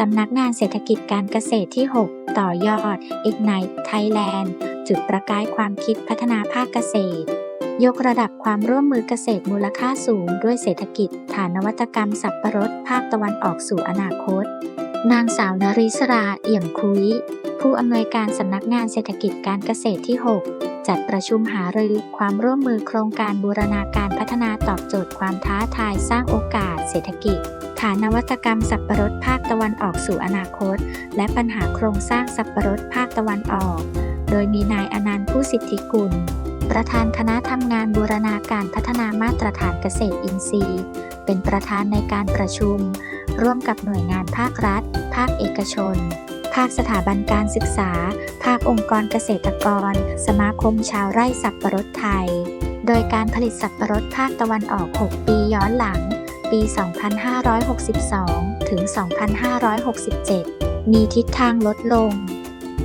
สำนักงานเศรษฐกิจการเกษตรที่ 6 ต่อยอด Ignite Thailand จุดประกายความคิดพัฒนาภาคเกษตร ยกระดับความร่วมมือเกษตรมูลค่าสูง ด้วยเศรษฐกิจฐานนวัตกรรมสับปะรดภาคตะวันออกสู่อนาคต นางสาวนริศราเอี่ยมคุยผู้อำนวยการสำนักงานเศรษฐกิจการเกษตรที่ 6 จัดประชุมหารือความร่วมมือโครงการบูรณาการพัฒนาตอบโจทย์ความท้าทายสร้างโอกาสเศรษฐกิจ ฐานนวัตกรรมสับปะรดภาคตะวันออกสู่อนาคต และปัญหาโครงสร้างสับปะรดภาคตะวันออก โดยมีนายอนันต์ผู้สิทธิกุล ประธานคณะทำงานบูรณาการพัฒนามาตรฐานเกษตรอินทรีย์ เป็นประธานในการประชุม ร่วมกับหน่วยงานภาครัฐ ภาคเอกชน ภาคสถาบันการศึกษา ภาคองค์กรเกษตรกร สมาคมชาวไร่สับปะรดไทย โดยการผลิตสับปะรดภาคตะวันออก 6 ปีย้อนหลัง ปี 2562 ถึง 2567 มีทิศทางลดลง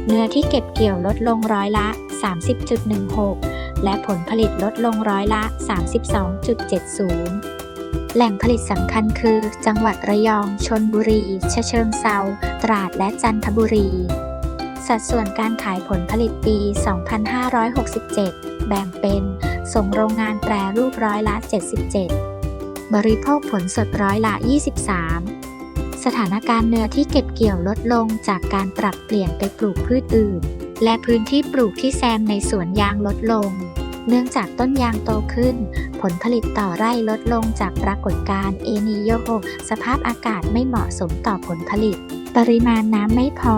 เนื้อที่เก็บเกี่ยวลดลงร้อยละ 30.16 และผลผลิตลดลงร้อยละ 32.70 แหล่งผลิตสำคัญคือ จังหวัดระยอง ชนบุรีชะเชิงเซาตราด และจันทบุรี สัดส่วนการขายผลผลิตปี 2567 แบ่งเป็น ส่งโรงงานแปรรูปร้อยละ 77 บริโภคผลสดร้อยละ 23 สถานการณ์เนื้อที่เก็บเกี่ยวลดลงจากการปรับเปลี่ยนไปปลูกพืชอื่น และพื้นที่ปลูกที่แซมในสวนยางลดลง เนื่องจากต้นยางโตขึ้น ผลผลิตต่อไร่ลดลงจากปรากฏการณ์เอนิโยสภาพอากาศไม่เหมาะสมต่อผลผลิต ปริมาณน้ำไม่พอ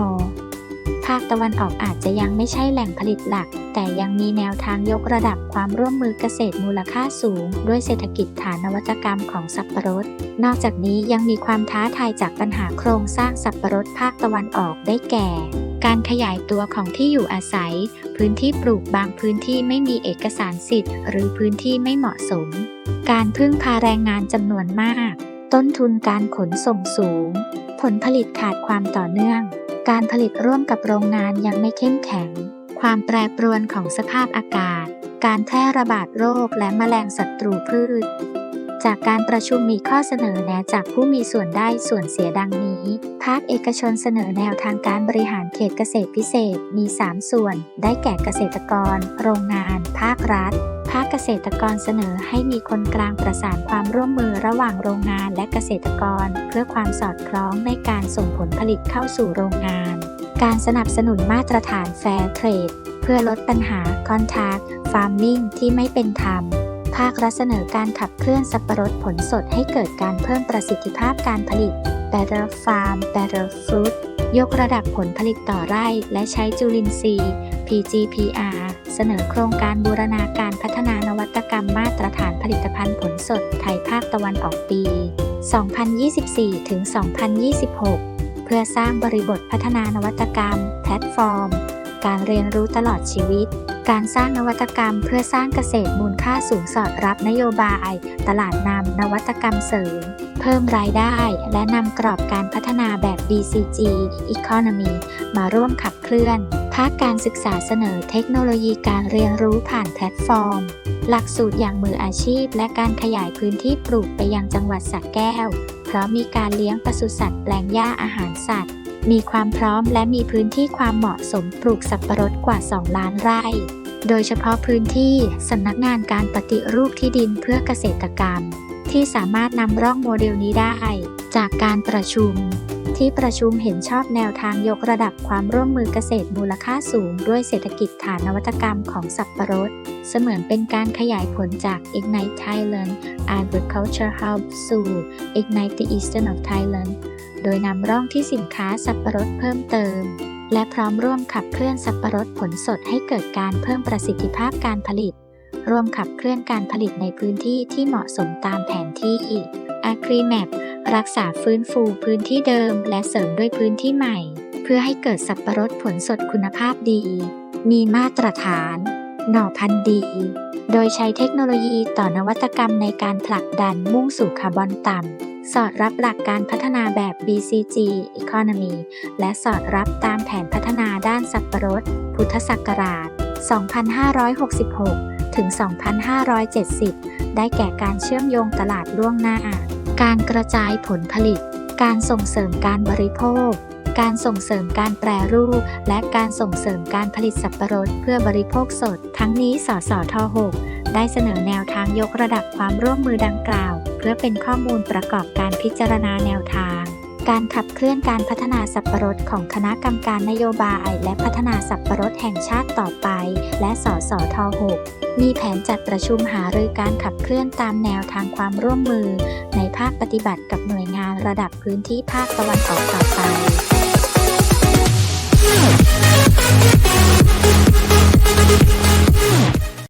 ภาคตะวันออกอาจจะยังไม่ใช่แหล่งผลิตหลัก แต่ยังมีแนวทางยกระดับความร่วมมือเกษตรมูลค่าสูง ด้วยเศรษฐกิจฐานนวัตกรรมของสับปะรด นอกจากนี้ยังมีความท้าทายจากปัญหาโครงสร้างสับปะรดภาคตะวันออกได้แก่ การขยายตัวของที่อยู่อาศัย พื้นที่ปลูกบางพื้นที่ไม่มีเอกสารสิทธิ์ หรือพื้นที่ไม่เหมาะสม การพึ่งพาแรงงานจำนวนมาก ต้นทุนการขนส่งสูง ผลผลิตขาดความต่อเนื่อง การผลิตร่วมกับโรงงานยังไม่เข้มแข็ง ความแปรปรวนของสภาพอากาศ การแพร่ระบาดโรคและแมลงศัตรูพืช จากการประชุมมีข้อเสนอแนะจากผู้มีส่วนได้ส่วนเสียดังนี้ ภาคเอกชนเสนอแนวทางการบริหารเขตเกษตรพิเศษมี 3 ส่วน ได้แก่เกษตรกร โรงงาน ภาครัฐ ภาคเกษตรกรเสนอให้มีคนกลางประสานความร่วมมือระหว่างโรงงานและเกษตรกร เพื่อความสอดคล้องในการส่งผลผลิตเข้าสู่โรงงาน การสนับสนุนมาตรฐาน Fair Trade เพื่อลดปัญหา Contact Farming ที่ไม่เป็นธรรม ภาครัฐเสนอการขับเคลื่อนสับปะรดผลสดให้เกิดการเพิ่มประสิทธิภาพการผลิต Better Farm Better Fruit ยกระดับผลผลิตต่อไร่และใช้จุลินทรีย์ PGPR เสนอโครงการบูรณาการพัฒนานวัตกรรมมาตรฐานผลิตภัณฑ์ผลสดไทยภาคตะวันออกปี 2024 ถึง 2026 เพื่อสร้างบริบทพัฒนานวัตกรรม แพลตฟอร์ม การเรียนรู้ตลอดชีวิต การสร้างนวัตกรรมเพื่อสร้างเกษตรมูลค่าสูงสอดรับนโยบาย ตลาดนำนวัตกรรมเสริม เพิ่มรายได้ และนำกรอบการพัฒนาแบบ BCG Economy มาร่วมขับเคลื่อน ภาคการศึกษาเสนอเทคโนโลยีการเรียนรู้ผ่านแพลตฟอร์ม หลักสูตรอย่างมืออาชีพ และการขยายพื้นที่ปลูกไปยังจังหวัดสระแก้ว เพราะมีการเลี้ยงปศุสัตว์แปลงหญ้าอาหารสัตว์ มีความพร้อมและมีพื้นที่ความเหมาะสมปลูกสับปะรดกว่า 2 ล้านไร่ โดยเฉพาะพื้นที่สำนักงานการปฏิรูปที่ดินเพื่อเกษตรกรรม ที่สามารถนำร่องโมเดลนี้ได้ จากการประชุม ที่ประชุมเห็นชอบแนวทางยกระดับความร่วมมือเกษตรมูลค่าสูง ด้วยเศรษฐกิจฐานนวัตกรรมของสับปะรด เสมือนเป็นการขยายผลจาก Ignite Thailand Agriculture Hub สู่ Ignite the Eastern of Thailand โดยนำร่องที่สินค้าสับปะรดเพิ่มเติม และพร้อมร่วมขับเคลื่อนสับปะรดผลสดให้เกิดการเพิ่มประสิทธิภาพการผลิต ร่วมขับเคลื่อนการผลิตในพื้นที่ที่เหมาะสมตามแผนที่ AgriMap รักษาฟื้นฟูพื้นที่เดิม และเสริมด้วยพื้นที่ใหม่ เพื่อให้เกิดสับปะรดผลสดคุณภาพดี มีมาตรฐาน หน่อพันธุ์ดี โดยใช้เทคโนโลยีต่อนวัตกรรมในการผลักดันมุ่งสู่คาร์บอนต่ำ สอดรับหลักการพัฒนาแบบ BCG Economy และสอดรับตามแผนพัฒนาด้านสับปะรด พุทธศักราช 2566 ถึง 2570 ได้แก่การเชื่อมโยงตลาดล่วงหน้า การกระจายผลผลิต การส่งเสริมการบริโภค การส่งเสริมการแปรรูป และการส่งเสริมการผลิตสับปะรดเพื่อบริโภคสด ทั้งนี้สสท 6 ได้เสนอแนวทางยกระดับความร่วมมือดังกล่าว เพื่อเป็นข้อมูลประกอบการพิจารณาแนวทางการขับเคลื่อนการพัฒนาสับปะรดของคณะกรรมการนโยบาย และพัฒนาสับปะรดแห่งชาติต่อไป และ สสท 6 มีแผนจัดประชุมหารือการขับเคลื่อนตามแนวทางความร่วมมือ ในภาคปฏิบัติกับหน่วยงานระดับพื้นที่ภาคตะวันออกต่อไป